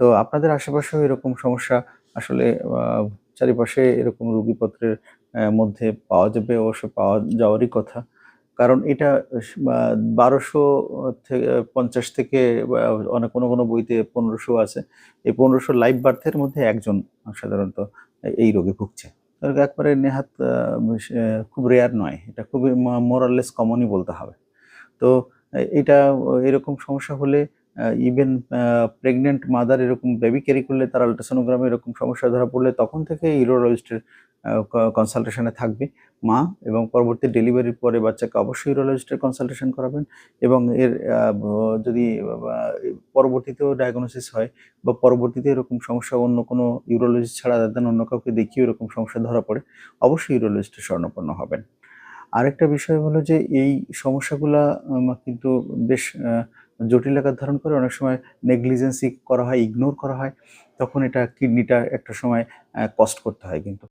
তো আপনাদের আশেপাশেও এরকম সমস্যা আসলে চারিপাশে এরকম রুগীপত্রের মধ্যে পাওয়া যাবে, অবশ্য পাওয়া যাওয়ারই কথা। কারণ এটা বারোশো থেকে পঞ্চাশ থেকে অনেক, কোনো কোনো বইতে পনেরোশো আছে। এই পনেরোশো লাইভ বার্থের মধ্যে একজন সাধারণত এই রোগে ভুগছে। একবারে নেহাত খুব রেয়ার নয়। এটা খুবই মোরাললেস কমনই বলতে হবে। তো এটা এরকম সমস্যা হলে ইভেন প্রেগনেন্ট মাদার এরকম বেবি ক্যারি করলে, তার আলট্রাসোনোগ্রামে এরকম সমস্যা ধরা পড়লে, তখন থেকে ইউরোলজিস্টের কনসালটেশনে থাকবে। মা এবং পরবর্তী ডেলিভারির পরে বাচ্চাকে অবশ্যই ইউরোলজিস্টের কনসালটেশন করাবেন এবং এর যদি পরবর্তীতেও ডায়াগনোসিস হয় বা পরবর্তীতে এরকম সমস্যা অন্য কোনো ইউরোলজিস্ট ছাড়া দেন, অন্য কাউকে দেখিয়ে এরকম সমস্যা ধরা পড়ে, অবশ্যই ইউরোলজিস্টের স্বর্ণপন্ন হবেন। আরেকটা বিষয় হলো যে, এই সমস্যাগুলা কিন্তু বেশ জটিল আকার ধারণ করে অনেক সময় নেগলিজেন্সি করা হয় ইগনোর করা হয়, তখন এটা কিডনিটা একটা সময় কস্ট করতে হয় কিন্তু।